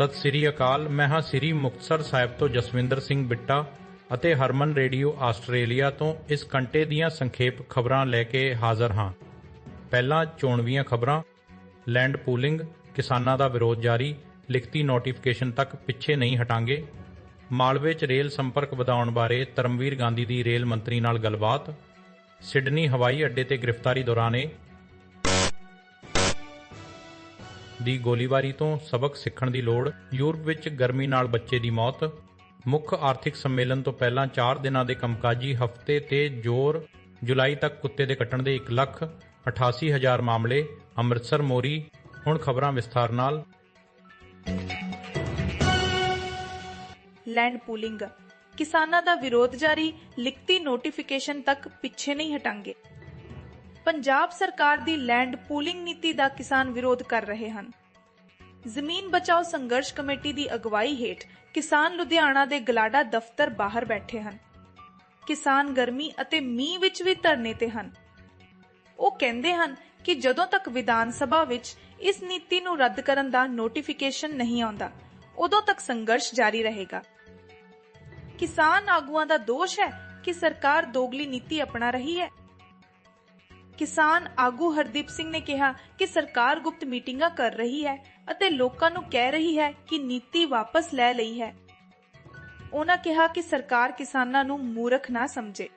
ਸਤਿ ਸ੍ਰੀ ਅਕਾਲ ਮੈਂ ਹਾਂ ਸ੍ਰੀ ਮੁਕਤਸਰ ਸਾਹਿਬ ਤੋਂ ਜਸਵਿੰਦਰ ਸਿੰਘ ਬਿੱਟਾ ਅਤੇ ਹਰਮਨ ਰੇਡੀਓ ਆਸਟ੍ਰੇਲੀਆ ਤੋਂ ਇਸ ਘੰਟੇ ਦੀਆਂ ਸੰਖੇਪ ਖਬਰਾਂ ਲੈ ਕੇ ਹਾਜ਼ਰ ਹਾਂ। ਪਹਿਲਾਂ ਚੋਣਵੀਆਂ ਖਬਰਾਂ। ਲੈਂਡ ਪੂਲਿੰਗ, ਕਿਸਾਨਾਂ ਦਾ ਵਿਰੋਧ ਜਾਰੀ, ਲਿਖਤੀ ਨੋਟੀਫਿਕੇਸ਼ਨ ਤੱਕ ਪਿੱਛੇ ਨਹੀਂ ਹਟਾਂਗੇ। ਮਾਲਵੇ 'ਚ ਰੇਲ ਸੰਪਰਕ ਵਧਾਉਣ ਬਾਰੇ ਧਰਮਵੀਰ ਗਾਂਧੀ ਦੀ ਰੇਲ ਮੰਤਰੀ ਨਾਲ ਗੱਲਬਾਤ। ਸਿਡਨੀ ਹਵਾਈ ਅੱਡੇ ਤੇ ਗ੍ਰਿਫਤਾਰੀ ਦੌਰਾਨ ਦੀ ਗੋਲੀਬਾਰੀ ਤੋਂ ਸਬਕ ਸਿੱਖਣ ਦੀ ਲੋੜ, ਯੂਰਪ ਵਿੱਚ ਗਰਮੀ ਨਾਲ ਬੱਚੇ ਦੀ ਮੌਤ। ਮੁੱਖ ਆਰਥਿਕ ਸੰਮੇਲਨ ਤੋਂ ਪਹਿਲਾਂ 4 ਦਿਨਾਂ ਦੇ ਕੰਮਕਾਜੀ ਹਫ਼ਤੇ ਤੇ ਜ਼ੋਰ, ਜੁਲਾਈ ਤੱਕ ਕੁੱਤੇ ਦੇ ਕੱਟਣ ਦੇ 1 ਲੱਖ 88 ਹਜ਼ਾਰ ਮਾਮਲੇ, ਅੰਮ੍ਰਿਤਸਰ ਮੋਰੀ, ਹੁਣ ਖਬਰਾਂ ਵਿਸਥਾਰ ਨਾਲ। Land pooling. ਕਿਸਾਨਾਂ ਦਾ ਵਿਰੋਧ ਜਾਰੀ, ਲਿਖਤੀ ਨੋਟੀਫਿਕੇਸ਼ਨ ਤੱਕ ਪਿੱਛੇ ਨਹੀਂ ਹਟਾਂਗੇ। ਪੰਜਾਬ ਸਰਕਾਰ ਦੀ ਲੈਂਡ ਪੂਲਿੰਗ ਨੀਤੀ ਦਾ ਕਿਸਾਨ ਵਿਰੋਧ ਕਰ ਰਹੇ ਹਨ। ਜ਼ਮੀਨ ਬਚਾਓ ਸੰਘਰਸ਼ ਕਮੇਟੀ ਦੀ ਅਗਵਾਈ ਹੇਠ ਕਿਸਾਨ ਲੁਧਿਆਣਾ ਦੇ ਗਲਾਡਾ ਦਫ਼ਤਰ ਬਾਹਰ ਬੈਠੇ ਹਨ। ਕਿਸਾਨ ਗਰਮੀ ਅਤੇ ਮੀਂਹ ਵਿੱਚ ਵੀ ਧਰਨੇ ਤੇ ਹਨ। ਉਹ ਕਹਿੰਦੇ ਹਨ ਕਿ ਜਦੋਂ ਤੱਕ ਵਿਧਾਨ ਸਭਾ ਵਿੱਚ ਇਸ ਨੀਤੀ ਨੂੰ ਰੱਦ ਕਰਨ ਦਾ ਨੋਟੀਫਿਕੇਸ਼ਨ ਨਹੀਂ ਆਉਂਦਾ, ਉਦੋਂ ਤੱਕ ਸੰਘਰਸ਼ ਜਾਰੀ ਰਹੇਗਾ। ਕਿਸਾਨ ਆਗੂਆਂ ਦਾ ਦੋਸ਼ ਹੈ ਕਿ ਸਰਕਾਰ ਦੋਗਲੀ ਨੀਤੀ ਅਪਣਾ ਰਹੀ ਹੈ। ਕਿਸਾਨ ਆਗੂ ਹਰਦੀਪ ਸਿੰਘ ਨੇ ਕਿਹਾ ਕਿ ਸਰਕਾਰ ਗੁਪਤ ਮੀਟਿੰਗਾਂ ਕਰ ਰਹੀ ਹੈ ਅਤੇ ਲੋਕਾਂ ਨੂੰ ਕਹਿ ਰਹੀ ਹੈ ਕਿ ਨੀਤੀ ਵਾਪਸ ਲੈ ਲਈ ਹੈ। ਉਹਨਾਂ ਕਿਹਾ ਕਿ ਸਰਕਾਰ ਕਿਸਾਨਾਂ ਨੂੰ ਮੂਰਖ ਨਾ ਸਮਝੇ।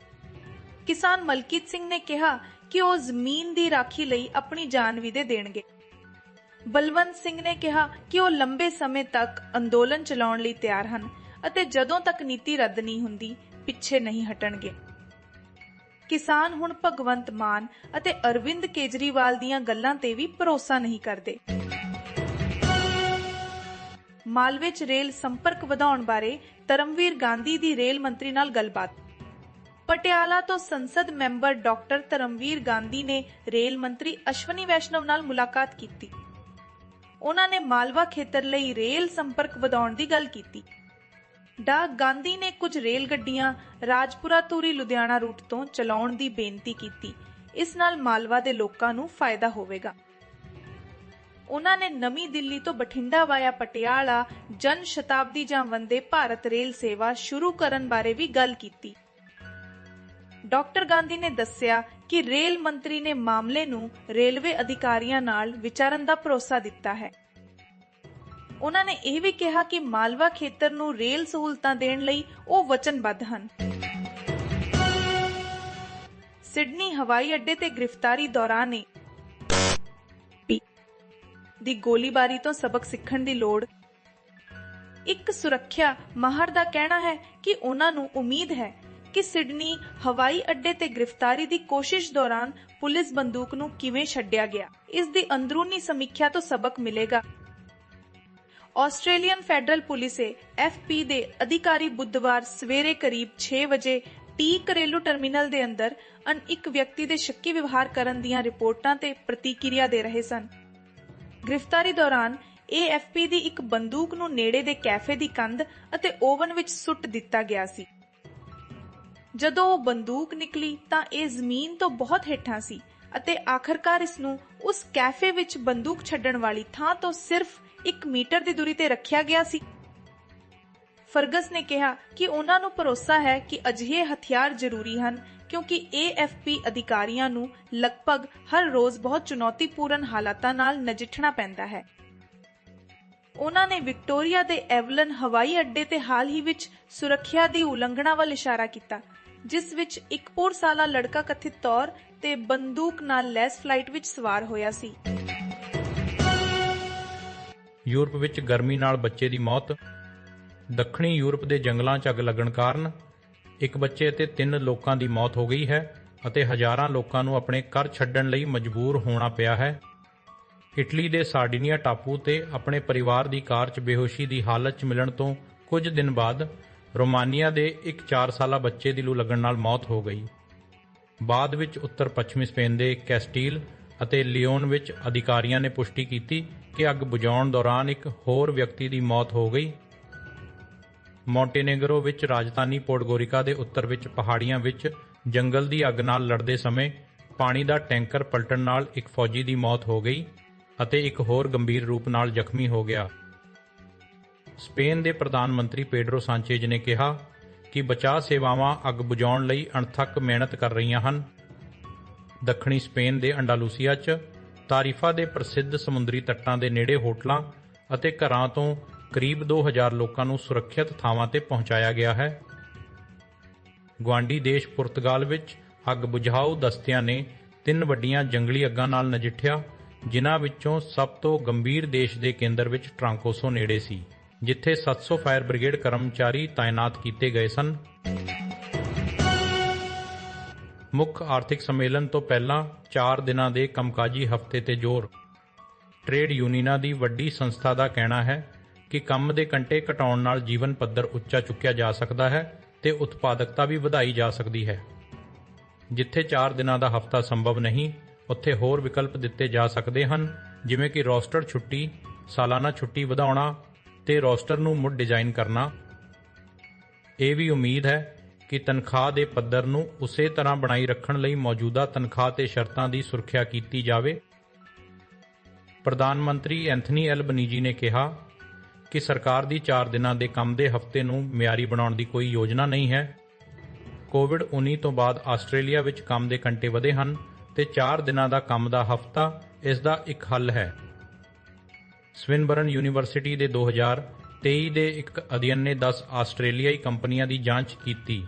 ਕਿਸਾਨ ਮਲਕੀਤ ਸਿੰਘ ਨੇ ਕਿਹਾ ਕਿ ਉਹ ਜ਼ਮੀਨ ਦੀ ਰਾਖੀ ਲਈ ਆਪਣੀ ਜਾਨ ਵੀ ਦੇ ਦੇਣਗੇ। ਬਲਵੰਤ ਸਿੰਘ ਨੇ ਕਿਹਾ ਕਿ ਉਹ ਲੰਬੇ ਸਮੇਂ ਤੱਕ ਅੰਦੋਲਨ ਚਲਾਉਣ ਲਈ ਤਿਆਰ ਹਨ ਅਤੇ ਜਦੋਂ ਤੱਕ ਨੀਤੀ ਰੱਦ ਨਹੀਂ ਹੁੰਦੀ, ਪਿੱਛੇ ਨਹੀਂ ਹਟਣਗੇ। ਕਿਸਾਨ ਹੁਣ ਭਗਵੰਤ ਮਾਨ ਅਤੇ ਅਰਵਿੰਦ ਕੇਜਰੀਵਾਲ ਦੀਆਂ ਗੱਲਾਂ ਤੇ ਵੀ ਭਰੋਸਾ ਨਹੀਂ ਕਰਦੇ। ਮਾਲਵੇ 'ਚ ਰੇਲ ਸੰਪਰਕ ਵਧਾਉਣ ਬਾਰੇ ਧਰਮਵੀਰ ਗਾਂਧੀ ਦੀ ਰੇਲ ਮੰਤਰੀ ਨਾਲ ਗੱਲਬਾਤ। ਪਟਿਆਲਾ ਤੋਂ ਸੰਸਦ ਮੈਂਬਰ ਡਾਕਟਰ ਧਰਮਵੀਰ ਗਾਂਧੀ ਨੇ ਰੇਲ ਮੰਤਰੀ ਅਸ਼ਵਨੀ ਵੈਸ਼ਨਵ ਨਾਲ ਮੁਲਾਕਾਤ ਕੀਤੀ। ਉਹਨਾਂ ਨੇ ਮਾਲਵਾ ਖੇਤਰ ਲਈ ਰੇਲ ਸੰਪਰਕ ਵਧਾਉਣ ਦੀ ਗੱਲ ਕੀਤੀ। ਡਾ ਗਾਂਧੀ ਨੇ ਕੁਝ ਰੇਲ ਗੱਡੀਆਂ ਰਾਜਪੁਰਾ ਧੂਰੀ ਲੁਧਿਆਣਾ ਰੂਟ ਤੋਂ ਚਲਾਉਣ ਦੀ ਬੇਨਤੀ ਕੀਤੀ। ਇਸ ਨਾਲ ਮਾਲਵਾ ਦੇ ਲੋਕਾਂ ਨੂੰ ਫਾਇਦਾ ਹੋਵੇਗਾ। ਉਹਨਾਂ ਨੇ ਨਵੀਂ ਦਿੱਲੀ ਤੋਂ ਬਠਿੰਡਾ ਵਾਇਆ ਪਟਿਆਲਾ, ਜਨ ਸ਼ਤਾਬਦੀ ਜਾਂ ਵੰਦੇ ਭਾਰਤ ਰੇਲ ਸੇਵਾ ਸ਼ੁਰੂ ਕਰਨ ਬਾਰੇ ਵੀ ਗੱਲ ਕੀਤੀ। ਡਾਕਟਰ ਗਾਂਧੀ ਨੇ ਦੱਸਿਆ ਕਿ ਰੇਲ ਮੰਤਰੀ ਨੇ ਮਾਮਲੇ ਨੂੰ ਰੇਲਵੇ ਅਧਿਕਾਰੀਆਂ ਨਾਲ ਵਿਚਾਰਨ ਦਾ ਭਰੋਸਾ ਦਿੱਤਾ ਹੈ। ਉਹਨਾਂ ਨੇ ਇਹ ਵੀ ਕਿਹਾ ਕਿ ਮਾਲਵਾ ਖੇਤਰ ਨੂੰ ਰੇਲ ਸਹੂਲਤਾਂ ਦੇਣ ਲਈ ਉਹ ਵਚਨਬੱਧ ਹਨ। ਸਿਡਨੀ ਹਵਾਈ ਅੱਡੇ ਤੇ ਗ੍ਰਿਫਤਾਰੀ ਦੌਰਾਨ ਏ ਦੀ ਗੋਲੀਬਾਰੀ ਤੋਂ ਸਬਕ ਸਿੱਖਣ ਦੀ ਲੋੜ। ਇੱਕ ਸੁਰੱਖਿਆ ਮਾਹਰ ਦਾ ਕਹਿਣਾ ਹੈ ਕਿ ਉਹਨਾਂ ਨੂੰ ਉਮੀਦ ਹੈ ਕਿ ਸਿਡਨੀ ਹਵਾਈ ਅੱਡੇ ਤੇ ਗ੍ਰਿਫਤਾਰੀ ਦੀ ਕੋਸ਼ਿਸ਼ ਦੌਰਾਨ ਪੁਲਿਸ ਬੰਦੂਕ ਨੂੰ ਕਿਵੇਂ ਛੱਡਿਆ ਗਿਆ। ਇਸ ਦੀ ਅੰਦਰੂਨੀ ਸਮੀਖਿਆ ਤੋਂ ਸਬਕ ਮਿਲੇਗਾ। ਆਸਟ੍ਰੇਲੀਅਨ ਫੈਡਰਲ ਪੁਲਿਸੇ ਐਫਪੀ ਦੇ ਅਧਿਕਾਰੀ ਬੁੱਧਵਾਰ ਸਵੇਰੇ ਕਰੀਬ 6 ਵਜੇ ਟੀ ਘਰੇਲੂ ਟਰਮੀਨਲ ਦੇ ਅੰਦਰ ਅਨ ਇੱਕ ਵਿਅਕਤੀ ਦੇ ਸ਼ੱਕੀ ਵਿਵਹਾਰ ਕਰਨ ਦੀਆਂ ਰਿਪੋਰਟਾਂ ਤੇ ਪ੍ਰਤੀਕਿਰਿਆ ਦੇ ਰਹੇ ਸਨ। ਗ੍ਰਿਫਤਾਰੀ ਦੌਰਾਨ ਏਐਫਪੀ ਦੀ ਇੱਕ ਬੰਦੂਕ ਨੂੰ ਨੇੜੇ ਦੇ ਕੈਫੇ ਦੀ ਕੰਧ ਅਤੇ ਓਵਨ ਵਿੱਚ ਸੁੱਟ ਦਿੱਤਾ ਗਿਆ ਸੀ। ਜਦੋਂ ਉਹ ਬੰਦੂਕ ਨਿਕਲੀ ਤਾਂ ਇਹ ਜ਼ਮੀਨ ਤੋਂ ਬਹੁਤ ਹੇਠਾਂ ਸੀ ਅਤੇ ਆਖਰਕਾਰ ਇਸ ਨੂੰ ਉਸ ਕੈਫੇ ਵਿੱਚ ਬੰਦੂਕ ਛੱਡਣ ਵਾਲੀ ਥਾਂ ਤੋਂ ਸਿਰਫ 1 ਮੀਟਰ ਦੀ ਦੂਰੀ ਤੇ ਰੱਖਿਆ ਗਿਆ ਸੀ। ਫਰਗਸ ਨੇ ਕਿਹਾ ਕਿ ਉਹਨਾਂ ਨੂੰ ਭਰੋਸਾ ਹੈ ਕਿ ਅਜਿਹੇ ਹਥਿਆਰ ਜ਼ਰੂਰੀ ਹਨ, ਕਿਉਂਕਿ ਏਐਫਪੀ ਅਧਿਕਾਰੀਆਂ ਨੂੰ ਲਗਭਗ ਹਰ ਰੋਜ਼ ਬਹੁਤ ਚੁਣੌਤੀਪੂਰਨ ਹਾਲਾਤਾਂ ਨਾਲ ਨਜਿੱਠਣਾ ਪੈਂਦਾ ਹੈ। ਉਹਨਾਂ ਨੇ ਵਿਕਟੋਰੀਆ ਦੇ ਐਵਲਨ ਹਵਾਈ ਅੱਡੇ ਤੇ ਹਾਲ ਹੀ ਵਿੱਚ ਸੁਰੱਖਿਆ ਦੀ ਉਲੰਘਣਾ ਵੱਲ ਇਸ਼ਾਰਾ ਕੀਤਾ, ਜਿਸ ਵਿੱਚ ਇੱਕ ਪੂਰ ਸਾਲਾ ਲੜਕਾ ਕਥਿਤ ਤੌਰ ਤੇ ਬੰਦੂਕ ਨਾਲ ਲੈਸ ਫਲਾਈਟ ਵਿੱਚ ਸਵਾਰ ਹੋਇਆ ਸੀ। ਯੂਰਪ ਵਿੱਚ ਗਰਮੀ ਨਾਲ ਬੱਚੇ ਦੀ ਮੌਤ, ਦੱਖਣੀ ਯੂਰਪ ਦੇ ਜੰਗਲਾਂ 'ਚ ਅੱਗ ਲੱਗਣ ਕਾਰਨ ਇੱਕ ਬੱਚੇ ਅਤੇ ਤਿੰਨ ਲੋਕਾਂ ਦੀ ਮੌਤ ਹੋ ਗਈ ਹੈ ਅਤੇ ਹਜ਼ਾਰਾਂ ਲੋਕਾਂ ਨੂੰ ਆਪਣੇ ਘਰ ਛੱਡਣ ਲਈ ਮਜਬੂਰ ਹੋਣਾ ਪਿਆ ਹੈ। ਇਟਲੀ ਦੇ ਸਾਰਡੀਨੀਆ ਟਾਪੂ ਤੇ ਆਪਣੇ ਪਰਿਵਾਰ ਦੀ ਕਾਰ 'ਚ ਬੇਹੋਸ਼ੀ ਦੀ ਹਾਲਤ 'ਚ ਮਿਲਣ ਤੋਂ ਕੁਝ ਦਿਨ ਬਾਅਦ ਰੋਮਾਨੀਆ ਦੇ ਇੱਕ 4 ਸਾਲਾ ਬੱਚੇ ਦੀ ਲੂ ਲੱਗਣ ਨਾਲ ਮੌਤ ਹੋ ਗਈ। ਬਾਅਦ ਵਿੱਚ ਉੱਤਰ ਪੱਛਮੀ ਸਪੇਨ ਦੇ ਕੈਸਟੀਲ ਅਤੇ ਲਿਓਨ ਵਿੱਚ ਅਧਿਕਾਰੀਆਂ ਨੇ ਪੁਸ਼ਟੀ ਕੀਤੀ ਕਿ ਅੱਗ ਬੁਝਾਉਣ ਦੌਰਾਨ ਇੱਕ ਹੋਰ ਵਿਅਕਤੀ ਦੀ ਮੌਤ ਹੋ ਗਈ। ਮੌਂਟੇਨੇਗਰੋ ਵਿੱਚ ਰਾਜਧਾਨੀ ਪੋਰਟਗੋਰਿਕਾ ਦੇ ਉੱਤਰ ਵਿੱਚ ਪਹਾੜੀਆਂ ਵਿੱਚ ਜੰਗਲ ਦੀ ਅੱਗ ਨਾਲ ਲੜਦੇ ਸਮੇਂ ਪਾਣੀ ਦਾ ਟੈਂਕਰ ਪਲਟਣ ਨਾਲ ਇੱਕ ਫੌਜੀ ਦੀ ਮੌਤ ਹੋ ਗਈ ਅਤੇ ਇੱਕ ਹੋਰ ਗੰਭੀਰ ਰੂਪ ਨਾਲ ਜ਼ਖਮੀ ਹੋ ਗਿਆ। ਸਪੇਨ ਦੇ ਪ੍ਰਧਾਨ ਮੰਤਰੀ ਪੇਡਰੋ ਸਾਂਚੇਜ ਨੇ ਕਿਹਾ ਕਿ ਬਚਾਅ ਸੇਵਾਵਾਂ ਅੱਗ ਬੁਝਾਉਣ ਲਈ ਅਣਥੱਕ ਮਿਹਨਤ ਕਰ ਰਹੀਆਂ ਹਨ ਦੱਖਣੀ ਸਪੇਨ ਦੇ ਅੰਡਾਲੂਸੀਆ 'ਚ, ਤਾਰੀਫਾ ਦੇ ਪ੍ਰਸਿੱਧ ਸਮੁੰਦਰੀ ਤੱਟਾਂ ਦੇ ਨੇੜੇ ਹੋਟਲਾਂ ਅਤੇ ਘਰਾਂ ਤੋਂ ਕਰੀਬ 2000 ਲੋਕਾਂ ਨੂੰ ਸੁਰੱਖਿਅਤ ਥਾਵਾਂ ਤੇ ਪਹੁੰਚਾਇਆ ਗਿਆ ਹੈ। ਗੁਆਂਢੀ ਦੇਸ਼ ਪੁਰਤਗਾਲ ਵਿੱਚ ਅੱਗ ਬੁਝਾਊ ਦਸਤਿਆਂ ਨੇ ਤਿੰਨ ਵੱਡੀਆਂ ਜੰਗਲੀ ਅੱਗਾਂ ਨਾਲ ਨਜਿੱਠਿਆ, ਜਿਨ੍ਹਾਂ ਵਿੱਚੋਂ ਸਭ ਤੋਂ ਗੰਭੀਰ ਦੇਸ਼ ਦੇ ਕੇਂਦਰ ਵਿੱਚ ਟ੍ਰਾਂਕੋਸੋ ਨੇੜੇ ਸੀ, ਜਿੱਥੇ 700 ਫਾਇਰ ਬ੍ਰਿਗੇਡ ਕਰਮਚਾਰੀ ਤਾਇਨਾਤ ਕੀਤੇ ਗਏ ਸਨ। ਮੁੱਖ ਆਰਥਿਕ ਸੰਮੇਲਨ ਤੋਂ ਪਹਿਲਾਂ 4 ਦਿਨਾਂ ਦੇ ਕੰਮਕਾਜੀ ਹਫ਼ਤੇ ਤੇ ਜ਼ੋਰ। ਟ੍ਰੇਡ ਯੂਨੀਅਨਾਂ ਦੀ ਵੱਡੀ ਸੰਸਥਾ ਦਾ ਕਹਿਣਾ ਹੈ ਕਿ ਕੰਮ ਦੇ ਘੰਟੇ ਘਟਾਉਣ ਨਾਲ ਜੀਵਨ ਪੱਧਰ ਉੱਚਾ ਚੁੱਕਿਆ ਜਾ ਸਕਦਾ ਹੈ ਤੇ ਉਤਪਾਦਕਤਾ ਵੀ ਵਧਾਈ ਜਾ ਸਕਦੀ ਹੈ। ਜਿੱਥੇ 4 ਦਿਨਾਂ ਦਾ ਹਫ਼ਤਾ ਸੰਭਵ ਨਹੀਂ, ਉੱਥੇ ਹੋਰ ਵਿਕਲਪ ਦਿੱਤੇ ਜਾ ਸਕਦੇ ਹਨ, ਜਿਵੇਂ ਕਿ ਰੋਸਟਰ ਛੁੱਟੀ, ਸਾਲਾਨਾ ਛੁੱਟੀ ਵਧਾਉਣਾ ਤੇ ਰੋਸਟਰ ਨੂੰ ਮੁੜ ਡਿਜ਼ਾਈਨ ਕਰਨਾ। ਇਹ ਵੀ ਉਮੀਦ ਹੈ ਕਿ ਤਨਖਾਹ ਦੇ ਪੱਧਰ ਨੂੰ ਉਸੇ ਤਰ੍ਹਾਂ ਬਣਾਈ ਰੱਖਣ ਲਈ ਮੌਜੂਦਾ ਤਨਖਾਹ ਤੇ ਸ਼ਰਤਾਂ ਦੀ ਸੁਰੱਖਿਆ ਕੀਤੀ ਜਾਵੇ। ਪ੍ਰਧਾਨ ਮੰਤਰੀ ਐਂਥਨੀ ਐਲਬਨੀਜੀ ਨੇ ਕਿਹਾ ਕਿ ਸਰਕਾਰ ਦੀ 4 ਦਿਨਾਂ ਦੇ ਕੰਮ ਦੇ ਹਫ਼ਤੇ ਨੂੰ ਮਿਆਰੀ ਬਣਾਉਣ ਦੀ ਕੋਈ ਯੋਜਨਾ ਨਹੀਂ ਹੈ। ਕੋਵਿਡ-19 ਤੋਂ ਬਾਅਦ ਆਸਟ੍ਰੇਲੀਆ ਵਿੱਚ ਕੰਮ ਦੇ ਘੰਟੇ ਵਧੇ ਹਨ ਤੇ 4 ਦਿਨਾਂ ਦਾ ਕੰਮ ਦਾ ਹਫ਼ਤਾ ਇਸ ਦਾ ਇੱਕ ਹੱਲ ਹੈ। ਸਵਿਨਬਰਨ ਯੂਨੀਵਰਸਿਟੀ ਦੇ 2023 ਦੇ ਇੱਕ ਅਧਿਐਨ ਨੇ 10 ਆਸਟ੍ਰੇਲੀਆਈ ਕੰਪਨੀਆਂ ਦੀ ਜਾਂਚ ਕੀਤੀ।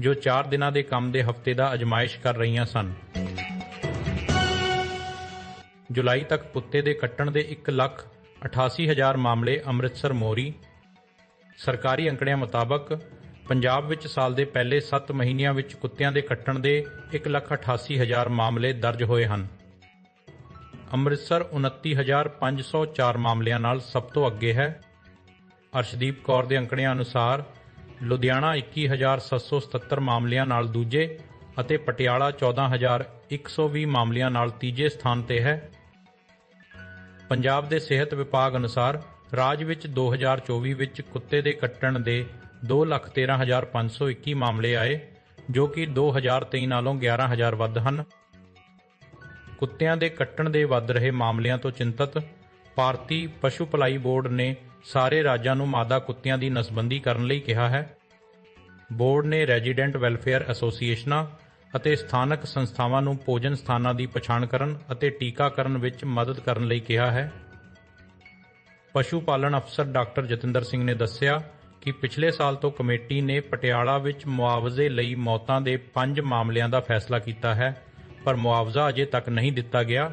ਜੋ 4 ਦਿਨਾਂ ਦੇ ਕੰਮ ਦੇ ਹਫ਼ਤੇ ਦਾ ਅਜਮਾਇਸ਼ ਕਰ ਰਹੀਆਂ ਸਨ। ਜੁਲਾਈ ਤੱਕ ਕੁੱਤੇ ਦੇ ਕੱਟਣ ਦੇ 1 ਲੱਖ 88 ਹਜ਼ਾਰ ਮਾਮਲੇ ਅੰਮ੍ਰਿਤਸਰ ਮੋਰੀ। ਸਰਕਾਰੀ ਅੰਕੜਿਆਂ ਮੁਤਾਬਕ ਪੰਜਾਬ ਵਿੱਚ ਸਾਲ ਦੇ ਪਹਿਲੇ 7 ਮਹੀਨਿਆਂ ਵਿੱਚ ਕੁੱਤਿਆਂ ਦੇ ਕੱਟਣ ਦੇ 1 ਲੱਖ 88 ਹਜ਼ਾਰ ਮਾਮਲੇ ਦਰਜ ਹੋਏ ਹਨ। ਅੰਮ੍ਰਿਤਸਰ 29504 ਮਾਮਲਿਆਂ ਨਾਲ ਸਭ ਤੋਂ ਅੱਗੇ ਹੈ। ਅਰਸ਼ਦੀਪ ਕੌਰ ਦੇ ਅੰਕੜਿਆਂ ਅਨੁਸਾਰ ਲੁਧਿਆਣਾ 21777 ਮਾਮਲਿਆਂ ਨਾਲ ਦੂਜੇ ਅਤੇ ਪਟਿਆਲਾ 14120 ਮਾਮਲਿਆਂ ਨਾਲ ਤੀਜੇ ਸਥਾਨ ਤੇ ਹੈ। ਪੰਜਾਬ ਦੇ ਸਿਹਤ ਵਿਭਾਗ ਅਨੁਸਾਰ ਰਾਜ ਵਿੱਚ 2024 ਵਿੱਚ ਕੁੱਤੇ ਦੇ ਕੱਟਣ ਦੇ 213521 ਮਾਮਲੇ ਆਏ, ਜੋ ਕਿ 2023 ਨਾਲੋਂ 11000 ਵੱਧ ਹਨ। ਕੁੱਤਿਆਂ ਦੇ ਕੱਟਣ ਦੇ ਵੱਧ ਰਹੇ ਮਾਮਲਿਆਂ ਤੋਂ ਚਿੰਤਤ ਭਾਰਤੀ ਪਸ਼ੂ ਭਲਾਈ ਬੋਰਡ ਨੇ ਸਾਰੇ ਰਾਜਾਂ ਨੂੰ ਮਾਦਾ ਕੁੱਤਿਆਂ ਦੀ ਨਸਬੰਦੀ ਕਰਨ ਲਈ ਕਿਹਾ ਹੈ। ਬੋਰਡ ਨੇ ਰੈਜ਼ੀਡੈਂਟ ਵੈਲਫੇਅਰ ਐਸੋਸੀਏਸ਼ਨਾਂ ਅਤੇ ਸਥਾਨਕ ਸੰਸਥਾਵਾਂ ਨੂੰ ਭੋਜਨ ਸਥਾਨਾਂ ਦੀ ਪਛਾਣ ਕਰਨ ਅਤੇ ਟੀਕਾਕਰਨ ਵਿੱਚ ਮਦਦ ਕਰਨ ਲਈ ਕਿਹਾ ਹੈ। ਪਸ਼ੂ ਪਾਲਣ ਅਫਸਰ ਡਾਕਟਰ ਜਤਿੰਦਰ ਸਿੰਘ ਨੇ ਦੱਸਿਆ ਕਿ ਪਿਛਲੇ ਸਾਲ ਤੋਂ ਕਮੇਟੀ ਨੇ ਪਟਿਆਲਾ ਵਿੱਚ ਮੁਆਵਜ਼ੇ ਲਈ ਮੌਤਾਂ ਦੇ 5 ਮਾਮਲਿਆਂ ਦਾ ਫੈਸਲਾ ਕੀਤਾ ਹੈ, ਪਰ ਮੁਆਵਜ਼ਾ ਅਜੇ ਤੱਕ ਨਹੀਂ ਦਿੱਤਾ ਗਿਆ।